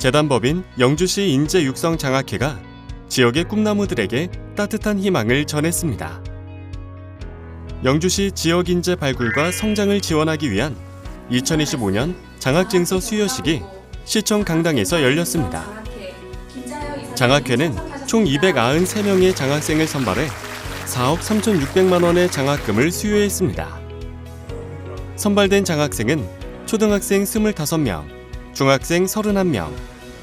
재단법인 영주시 인재 육성 장학회가 지역의 꿈나무들에게 따뜻한 희망을 전했습니다. 영주시 지역 인재 발굴과 성장을 지원하기 위한 2025년 장학증서 수여식이 시청 강당에서 열렸습니다. 장학회는 총 293명의 장학생을 선발해 4억 3,600만 원의 장학금을 수여했습니다. 선발된 장학생은 초등학생 25명, 중학생 31명,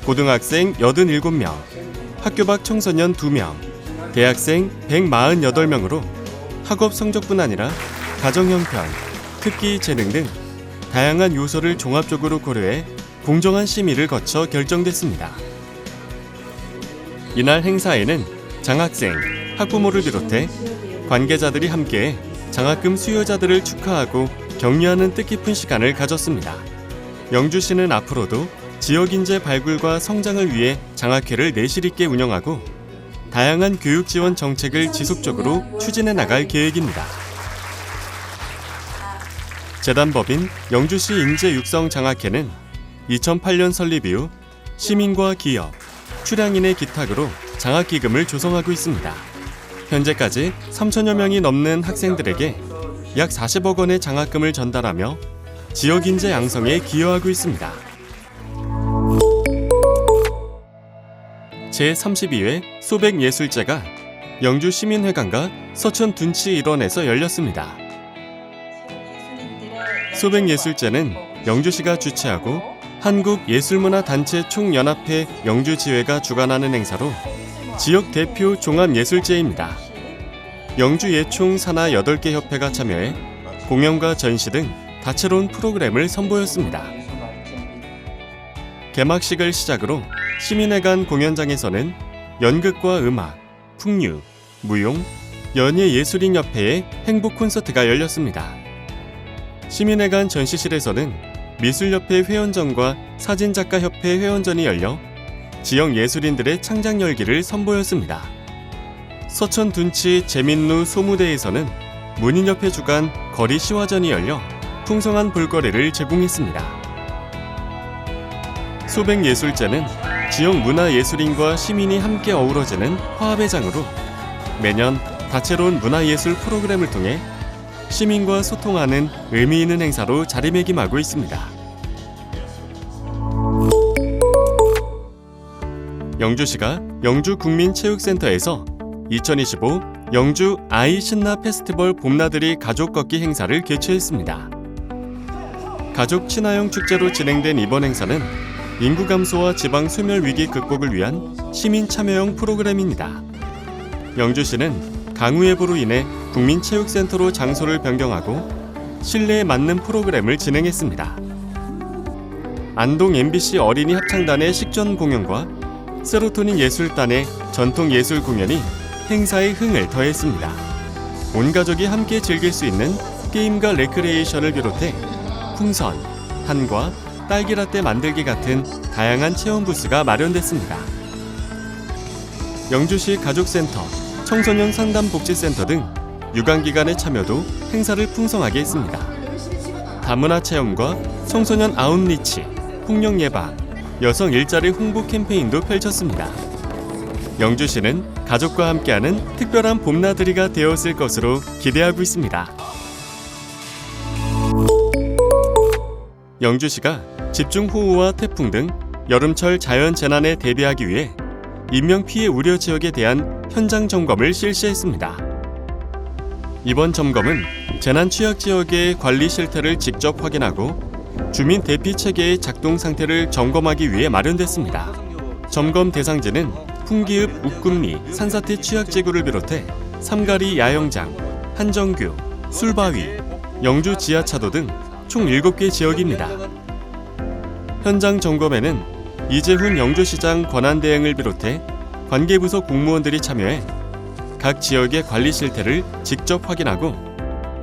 고등학생 87명, 학교 밖 청소년 2명, 대학생 148명으로 학업 성적뿐 아니라 가정 형편, 특기 재능 등 다양한 요소를 종합적으로 고려해 공정한 심의를 거쳐 결정됐습니다. 이날 행사에는 장학생, 학부모를 비롯해 관계자들이 함께 장학금 수요자들을 축하하고 격려하는 뜻깊은 시간을 가졌습니다. 영주시는 앞으로도 지역 인재 발굴과 성장을 위해 장학회를 내실 있게 운영하고 다양한 교육 지원 정책을 지속적으로 추진해 나갈 계획입니다. 재단법인 영주시 인재 육성 장학회는 2008년 설립 이후 시민과 기업, 출향인의 기탁으로 장학기금을 조성하고 있습니다. 현재까지 3천여 명이 넘는 학생들에게 약 40억 원의 장학금을 전달하며 지역 인재 양성에 기여하고 있습니다. 제32회 소백예술제가 영주 시민회관과 서천 둔치 일원에서 열렸습니다. 소백예술제는 영주시가 주최하고 한국예술문화단체 총연합회 영주지회가 주관하는 행사로 지역 대표 종합예술제입니다. 영주 예총 산하 8개 협회가 참여해 공연과 전시 등 다채로운 프로그램을 선보였습니다. 개막식을 시작으로 시민회관 공연장에서는 연극과 음악, 풍류, 무용, 연예예술인협회의 행복 콘서트가 열렸습니다. 시민회관 전시실에서는 미술협회 회원전과 사진작가협회 회원전이 열려 지역 예술인들의 창작 열기를 선보였습니다. 서천 둔치 재민루 소무대에서는 문인협회 주관 거리 시화전이 열려 풍성한 볼거리를 제공했습니다. 소백예술제는 지역 문화예술인과 시민이 함께 어우러지는 화합의 장으로 매년 다채로운 문화예술 프로그램을 통해 시민과 소통하는 의미 있는 행사로 자리매김하고 있습니다. 영주시가 영주국민체육센터에서 2025 영주 아이 신나 페스티벌 봄나들이 가족 걷기 행사를 개최했습니다. 가족 친화형 축제로 진행된 이번 행사는 인구 감소와 지방 소멸 위기 극복을 위한 시민 참여형 프로그램입니다. 영주시는 강우예보로 인해 국민체육센터로 장소를 변경하고 실내에 맞는 프로그램을 진행했습니다. 안동 MBC 어린이 합창단의 식전 공연과 세로토닌 예술단의 전통 예술 공연이 행사의 흥을 더했습니다. 온 가족이 함께 즐길 수 있는 게임과 레크레이션을 비롯해 풍선, 한과, 딸기라떼 만들기 같은 다양한 체험 부스가 마련됐습니다. 영주시 가족센터, 청소년 상담복지센터 등 유관기관의 참여도 행사를 풍성하게 했습니다. 다문화 체험과 청소년 아웃리치, 폭력 예방, 여성 일자리 홍보 캠페인도 펼쳤습니다. 영주시는 가족과 함께하는 특별한 봄나들이가 되었을 것으로 기대하고 있습니다. 영주시가 집중호우와 태풍 등 여름철 자연 재난에 대비하기 위해 인명 피해 우려 지역에 대한 현장 점검을 실시했습니다. 이번 점검은 재난 취약 지역의 관리 실태를 직접 확인하고 주민 대피 체계의 작동 상태를 점검하기 위해 마련됐습니다. 점검 대상지는 풍기읍 욱금리 산사태 취약 지구를 비롯해 삼가리 야영장, 한정규, 술바위, 영주 지하차도 등 총 7개 지역입니다. 현장 점검에는 이재훈 영주시장 권한대행을 비롯해 관계부서 공무원들이 참여해 각 지역의 관리 실태를 직접 확인하고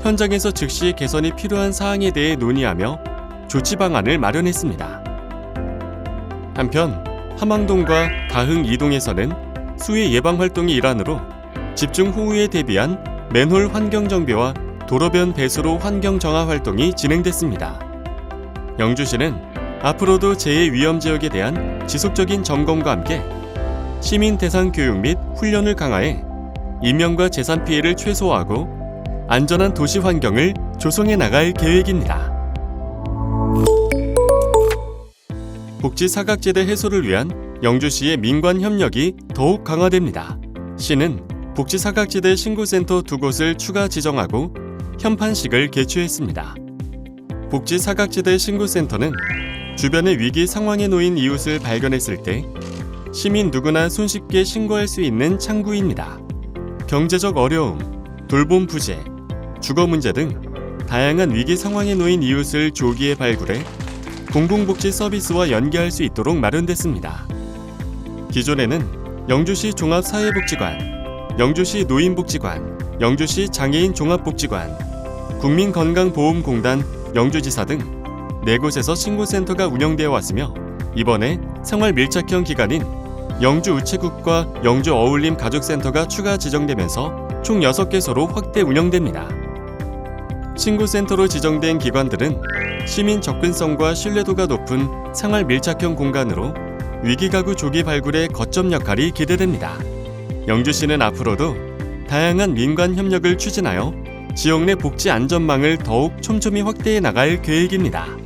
현장에서 즉시 개선이 필요한 사항에 대해 논의하며 조치 방안을 마련했습니다. 한편 함항동과 가흥 이동에서는 수해 예방 활동의 일환으로 집중 호우에 대비한 맨홀 환경 정비와 도로변 배수로 환경 정화 활동이 진행됐습니다. 영주시는 앞으로도 재해 위험 지역에 대한 지속적인 점검과 함께 시민 대상 교육 및 훈련을 강화해 인명과 재산 피해를 최소화하고 안전한 도시 환경을 조성해 나갈 계획입니다. 복지 사각지대 해소를 위한 영주시의 민관 협력이 더욱 강화됩니다. 시는 복지 사각지대 신고센터 두 곳을 추가 지정하고 현판식을 개최했습니다. 복지 사각지대 신고센터는 주변의 위기 상황에 놓인 이웃을 발견했을 때 시민 누구나 손쉽게 신고할 수 있는 창구입니다. 경제적 어려움, 돌봄 부재, 주거 문제 등 다양한 위기 상황에 놓인 이웃을 조기에 발굴해 공공복지 서비스와 연계할 수 있도록 마련됐습니다. 기존에는 영주시 종합사회복지관, 영주시 노인복지관, 영주시 장애인 종합복지관, 국민건강보험공단, 영주지사 등 네 곳에서 신고센터가 운영되어 왔으며 이번에 생활 밀착형 기관인 영주 우체국과 영주 어울림 가족센터가 추가 지정되면서 총 6개소로 확대 운영됩니다. 신고센터로 지정된 기관들은 시민 접근성과 신뢰도가 높은 생활 밀착형 공간으로 위기가구 조기 발굴의 거점 역할이 기대됩니다. 영주시는 앞으로도 다양한 민관 협력을 추진하여 지역 내 복지 안전망을 더욱 촘촘히 확대해 나갈 계획입니다.